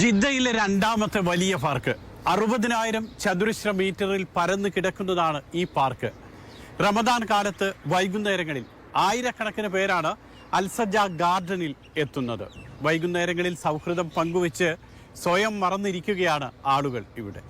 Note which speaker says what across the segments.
Speaker 1: ജിദ്ദയിലെ രണ്ടാമത്തെ വലിയ പാർക്ക്. അറുപതിനായിരം ചതുരശ്ര മീറ്ററിൽ പരന്നു കിടക്കുന്നതാണ് ഈ പാർക്ക്. റമദാൻ കാലത്ത് വൈകുന്നേരങ്ങളിൽ ആയിരക്കണക്കിന് പേരാണ് അൽസജ ഗാർഡനിൽ എത്തുന്നത്. വൈകുന്നേരങ്ങളിൽ സൗഹൃദം പങ്കുവെച്ച് സ്വയം മറന്നിരിക്കുകയാണ് ആളുകൾ ഇവിടെ.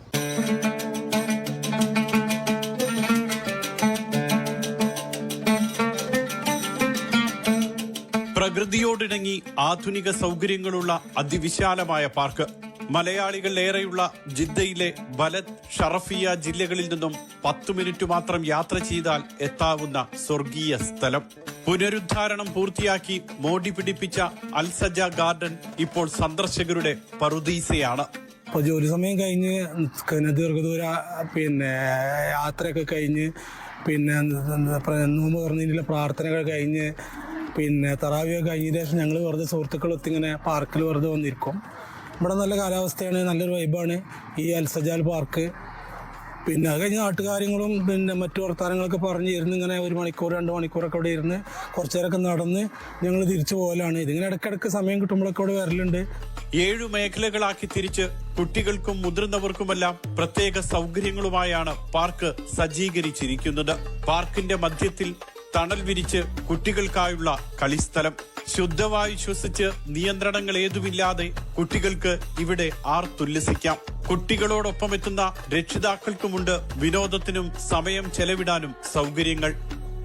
Speaker 1: പ്രകൃതിയോടിണങ്ങി ആധുനിക സൗകര്യങ്ങളുള്ള അതിവിശാലമായ പാർക്ക്. മലയാളികൾ ഏറെയുള്ള ജിദ്ദയിലെ ബലത് ഷറഫിയ ജില്ലകളിൽ നിന്നും പത്തു മിനിറ്റ് മാത്രം യാത്ര ചെയ്താൽ എത്താവുന്ന സ്വർഗീയ സ്ഥലം. പുനരുദ്ധാരണം പൂർത്തിയാക്കി മോടി പിടിപ്പിച്ച അൽസജ ഗാർഡൻ ഇപ്പോൾ സന്ദർശകരുടെ പറുദീസയാണ്.
Speaker 2: അപ്പോൾ ജോലി സമയം കഴിഞ്ഞ് പിന്നെ ദീർഘദൂര പിന്നെ യാത്രയൊക്കെ കഴിഞ്ഞ് പിന്നെ നോമ്പ് തുറന്നതിനുള്ള പ്രാർത്ഥനകൾ കഴിഞ്ഞ് പിന്നെ തറാവിയൊക്കെ കഴിഞ്ഞ ശേഷം ഞങ്ങൾ വെറുതെ സുഹൃത്തുക്കളൊത്ത് ഇങ്ങനെ പാർക്കിൽ വെറുതെ വന്നിരിക്കും. ഇവിടെ നല്ല കാലാവസ്ഥയാണ് നല്ലൊരു വൈബാണ് ഈ അൽസജാൽ പാർക്ക് പിന്നെ അത് കഴിഞ്ഞ് നാട്ടുകാര്യങ്ങളും പിന്നെ മറ്റു വർത്താനങ്ങളൊക്കെ പറഞ്ഞ് ഇരുന്ന് ഇങ്ങനെ ഒരു മണിക്കൂർ രണ്ട് മണിക്കൂറൊക്കെ ഇവിടെ ഇരുന്ന് കുറച്ചു നേരമൊക്കെ നടന്ന് ഞങ്ങൾ തിരിച്ചു പോകലാണ്. ഇതിങ്ങനെ ഇടയ്ക്കിടയ്ക്ക് സമയം കിട്ടുമ്പോഴൊക്കെ ഇവിടെ വരലുണ്ട്.
Speaker 1: ഏഴു മേഖലകളാക്കി തിരിച്ച് കുട്ടികൾക്കും മുതിർന്നവർക്കുമെല്ലാം പ്രത്യേക സൗകര്യങ്ങളുമായാണ് പാർക്ക് സജ്ജീകരിച്ചിരിക്കുന്നത്. പാർക്കിന്റെ മധ്യത്തിൽ തണൽ വിരിച്ച് കുട്ടികൾക്കായുള്ള കളിസ്ഥലം. ശുദ്ധവായു ശ്വസിച്ച് നിയന്ത്രണങ്ങൾ ഏതുമില്ലാതെ കുട്ടികൾക്ക് ഇവിടെ ആർത്തുല്ലസിക്കാം. കുട്ടികളോടൊപ്പം എത്തുന്ന രക്ഷിതാക്കൾക്കുമുണ്ട് വിനോദത്തിനും സമയം ചെലവിടാനും സൗകര്യങ്ങൾ.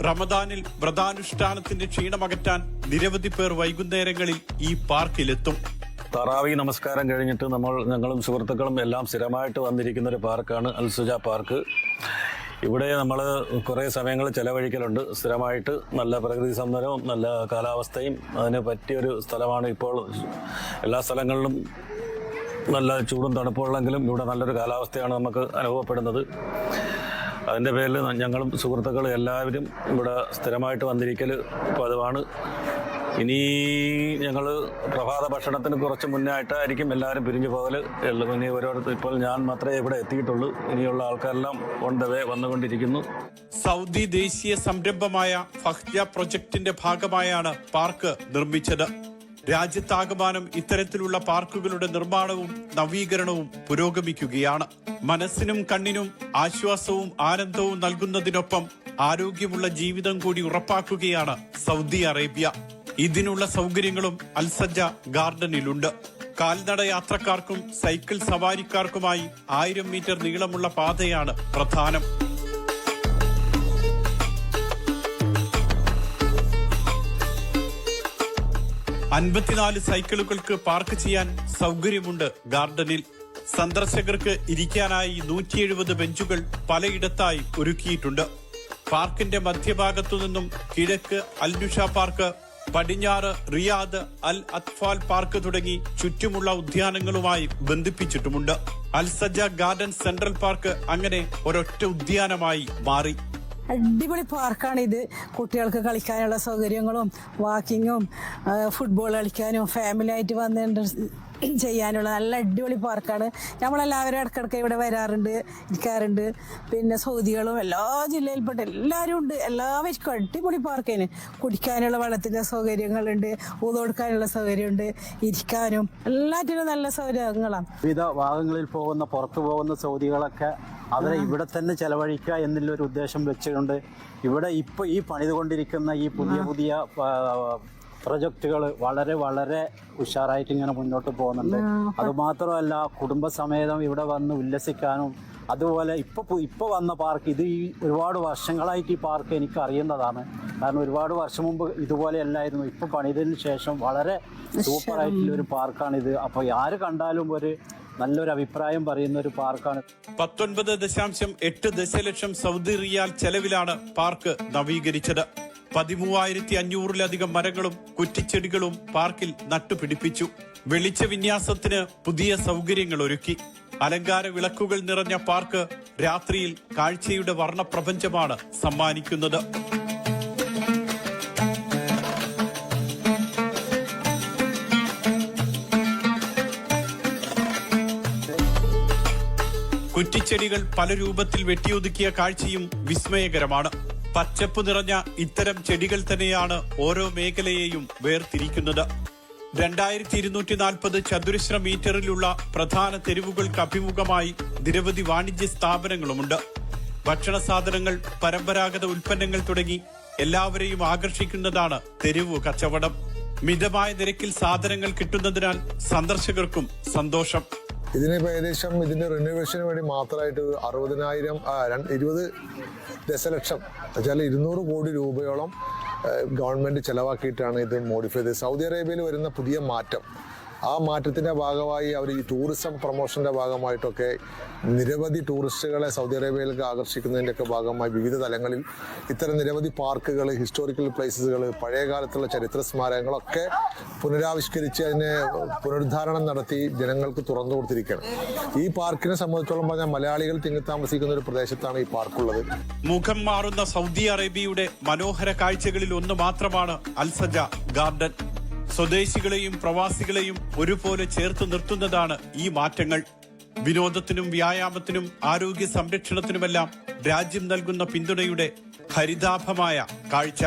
Speaker 1: റമദാനിൽ വ്രതാനുഷ്ഠാനത്തിന്റെ ക്ഷീണമകറ്റാൻ നിരവധി പേർ വൈകുന്നേരങ്ങളിൽ ഈ പാർക്കിലെത്തും.
Speaker 3: തറാവി നമസ്കാരം കഴിഞ്ഞിട്ട് നമ്മൾ ഞങ്ങളും സുഹൃത്തുക്കളും എല്ലാം സ്ഥിരമായിട്ട് വന്നിരിക്കുന്ന ഒരു പാർക്കാണ് അൽസുജ പാർക്ക്. ഇവിടെ നമ്മൾ കുറേ സമയങ്ങൾ ചെലവഴിക്കലുണ്ട്. സ്ഥിരമായിട്ട് നല്ല പ്രകൃതി സൗന്ദര്യവും നല്ല കാലാവസ്ഥയും അതിന് പറ്റിയൊരു സ്ഥലമാണ് ഇപ്പോൾ എല്ലാ സ്ഥലങ്ങളിലും നല്ല ചൂടും തണുപ്പുള്ളെങ്കിലും ഇവിടെ നല്ലൊരു കാലാവസ്ഥയാണ് നമുക്ക് അനുഭവപ്പെടുന്നത്. അതിന്റെ പേരിൽ ഞങ്ങളും സുഹൃത്തുക്കളും എല്ലാവരും ഇവിടെ സ്ഥിരമായിട്ട് വന്നിരിക്കൽ പതിവാണ്. ഇനി ഞങ്ങൾ പ്രഭാത ഭക്ഷണത്തിന് കുറച്ച് മുന്നേ ആയിട്ടായിരിക്കും എല്ലാവരും പിരിഞ്ഞു പോകൽ എല്ലാം ഇനി ഓരോരുത്തർ ഇപ്പോൾ ഞാൻ മാത്രമേ ഇവിടെ എത്തിയിട്ടുള്ളൂ. ഇനിയുള്ള ആൾക്കാരെല്ലാം ഓൺ വന്നുകൊണ്ടിരിക്കുന്നു.
Speaker 1: സൗദി ദേശീയ സംരംഭമായ ഫഹ്ജ പ്രൊജക്ടിന്റെ ഭാഗമായാണ് പാർക്ക് നിർമ്മിച്ചത്. രാജ്യത്താകമാനം ഇത്തരത്തിലുള്ള പാർക്കുകളുടെ നിർമ്മാണവും നവീകരണവും പുരോഗമിക്കുകയാണ്. മനസ്സിനും കണ്ണിനും ആശ്വാസവും ആനന്ദവും നൽകുന്നതിനൊപ്പം ആരോഗ്യമുള്ള ജീവിതം കൂടി ഉറപ്പാക്കുകയാണ് സൗദി അറേബ്യ. ഇതിനുള്ള സൗകര്യങ്ങളും അൽസജ ഗാർഡനിലുണ്ട്. കാൽനട യാത്രക്കാർക്കും സൈക്കിൾ സവാരിക്കാർക്കുമായി ആയിരം മീറ്റർ നീളമുള്ള പാതയാണ് പ്രധാനം. അൻപത്തിനാല് സൈക്കിളുകൾക്ക് പാർക്ക് ചെയ്യാൻ സൗകര്യമുണ്ട് ഗാർഡനിൽ. സന്ദർശകർക്ക് ഇരിക്കാനായി നൂറ്റി എഴുപത് ബെഞ്ചുകൾ പലയിടത്തായി ഒരുക്കിയിട്ടുണ്ട്. പാർക്കിന്റെ മധ്യഭാഗത്തു നിന്നും കിഴക്ക് അൽനുഷ പാർക്ക് പടിഞ്ഞാറ് റിയാദ് അൽ അത്ഫാൽ പാർക്ക് തുടങ്ങി ചുറ്റുമുള്ള ഉദ്യാനങ്ങളുമായി ബന്ധിപ്പിച്ചിട്ടുമുണ്ട്. Al Saja garden central park അങ്ങനെ ഒരൊറ്റ ഉദ്യാനമായി മാറി.
Speaker 4: അടിപൊളി പാർക്കാണ് ഇത്. കുട്ടികൾക്ക് കളിക്കാനുള്ള സൗകര്യങ്ങളും വാക്കിങ്ങും ഫുട്ബോൾ കളിക്കാനും ഫാമിലി ആയിട്ട് വന്നിട്ട് ചെയ്യാനുള്ള നല്ല അടിപൊളി പാർക്കാണ്. നമ്മളെല്ലാവരും ഇടക്കിടക്ക് ഇവിടെ വരാറുണ്ട് ഇരിക്കാറുണ്ട്. പിന്നെ സൗദികളും എല്ലാ ജില്ലയിൽപ്പെട്ട എല്ലാവരും ഉണ്ട്. എല്ലാവർക്കും അടിപൊളി പാർക്കാണ്. കുടിക്കാനുള്ള വെള്ളത്തിന്റെ സൗകര്യങ്ങളുണ്ട് ഊതൊടുക്കാനുള്ള സൗകര്യമുണ്ട് ഇരിക്കാനും എല്ലാറ്റിനും നല്ല സൗകര്യങ്ങളാണ്
Speaker 5: വിവിധ ഭാഗങ്ങളിൽ പോകുന്ന പുറത്തു പോകുന്ന സൗദികളൊക്കെ അവരെ ഇവിടെ തന്നെ ചെലവഴിക്കുക എന്നുള്ളൊരു ഉദ്ദേശം വെച്ചുകൊണ്ട് ഇവിടെ ഇപ്പോൾ ഈ പണിതുകൊണ്ടിരിക്കുന്ന ഈ പുതിയ പുതിയ പ്രൊജക്റ്റുകൾ വളരെ വളരെ ഉഷാറായിട്ട് ഇങ്ങനെ മുന്നോട്ട് പോകുന്നുണ്ട്. അതുമാത്രമല്ല കുടുംബസമേതം ഇവിടെ വന്ന് ഉല്ലസിക്കാനും അതുപോലെ ഇപ്പോൾ ഇപ്പോൾ വന്ന പാർക്ക് ഇത് ഈ ഒരുപാട് വർഷങ്ങളായിട്ട് ഈ പാർക്ക് എനിക്ക് അറിയുന്നതാണ് കാരണം ഒരുപാട് വർഷം മുമ്പ് ഇതുപോലെ അല്ലായിരുന്നു. ഇപ്പോൾ പണിതതിന് ശേഷം വളരെ സൂപ്പറായിട്ടുള്ള ഒരു പാർക്കാണിത്. അപ്പോൾ ആര് കണ്ടാലും ഒരു നല്ലൊരു അഭിപ്രായം പറയുന്ന ഒരു പാർക്കാണ്.
Speaker 1: പത്തൊൻപത് ദശാംശം എട്ട് ദശലക്ഷം സൗദി റിയാൽ ചെലവിലാണ് പാർക്ക് നവീകരിച്ചത്. പതിമൂവായിരത്തി അഞ്ഞൂറിലധികം മരങ്ങളും കുറ്റിച്ചെടികളും പാർക്കിൽ നട്ടുപിടിപ്പിച്ചു. വെളിച്ച വിന്യാസത്തിന് പുതിയ സൗകര്യങ്ങൾ ഒരുക്കി അലങ്കാര വിളക്കുകൾ നിറഞ്ഞ പാർക്ക് രാത്രിയിൽ കാഴ്ചയുടെ വർണപ്രപഞ്ചമാണ് സമ്മാനിക്കുന്നത്. കുറ്റിച്ചെടികൾ പല രൂപത്തിൽ വെട്ടിയൊതുക്കിയ കാഴ്ചയും വിസ്മയകരമാണ്. പച്ചപ്പ് നിറഞ്ഞ ഇത്തരം ചെടികൾ തന്നെയാണ് ഓരോ മേഖലയെയും വേർതിരിക്കുന്നത്. രണ്ടായിരത്തി ഇരുന്നൂറ്റി നാൽപ്പത് ചതുരശ്ര മീറ്ററിലുള്ള പ്രധാന തെരുവുകൾക്ക് അഭിമുഖമായി നിരവധി വാണിജ്യ സ്ഥാപനങ്ങളുമുണ്ട്. ഭക്ഷണ സാധനങ്ങൾ പരമ്പരാഗത ഉൽപ്പന്നങ്ങൾ തുടങ്ങി എല്ലാവരെയും ആകർഷിക്കുന്നതാണ് തെരുവു കച്ചവടം. മിതമായ നിരക്കിൽ സാധനങ്ങൾ കിട്ടുന്നതിനാൽ സന്ദർശകർക്കും സന്തോഷം.
Speaker 6: ഇതിനിപ്പോൾ ഏകദേശം ഇതിന്റെ റിനോവേഷന് വേണ്ടി മാത്രമായിട്ട് അറുപതിനായിരം ഇരുപത് ദശലക്ഷം വെച്ചാൽ ഇരുന്നൂറ് കോടി രൂപയോളം ഗവൺമെന്റ് ചെലവാക്കിയിട്ടാണ് ഇത് മോഡിഫൈ ചെയ്തത്. സൗദി അറേബ്യയിൽ വരുന്ന പുതിയ മാറ്റം ആ മാറ്റത്തിന്റെ ഭാഗമായി അവർ ഈ ടൂറിസം പ്രൊമോഷന്റെ ഭാഗമായിട്ടൊക്കെ നിരവധി ടൂറിസ്റ്റുകളെ സൗദി അറേബ്യയിലേക്ക് ആകർഷിക്കുന്നതിന്റെയൊക്കെ ഭാഗമായി വിവിധ തലങ്ങളിൽ ഇത്തരം നിരവധി പാർക്കുകൾ ഹിസ്റ്റോറിക്കൽ പ്ലേസസുകൾ പഴയ കാലത്തുള്ള ചരിത്ര സ്മാരകങ്ങളൊക്കെ പുനരാവിഷ്കരിച്ച് അതിനെ പുനരുദ്ധാരണം നടത്തി ജനങ്ങൾക്ക് തുറന്നു കൊടുത്തിരിക്കുകയാണ്. ഈ പാർക്കിനെ സംബന്ധിച്ചോളം പറഞ്ഞാൽ മലയാളികൾ തിങ്ങി താമസിക്കുന്ന ഒരു പ്രദേശത്താണ് ഈ പാർക്കുള്ളത്.
Speaker 1: മുഖം മാറുന്ന സൗദി അറേബ്യയുടെ മനോഹര കാഴ്ചകളിൽ ഒന്ന് മാത്രമാണ് അൽസജ ഗാർഡൻ. സ്വദേശികളെയും പ്രവാസികളെയും ഒരുപോലെ ചേർത്ത് നിർത്തുന്നതാണ് ഈ മാറ്റങ്ങൾ. വിനോദത്തിനും വ്യായാമത്തിനും ആരോഗ്യ സംരക്ഷണത്തിനുമെല്ലാം രാജ്യം നൽകുന്ന പിന്തുണയുടെ ഹരിതാഭമായ കാഴ്ച.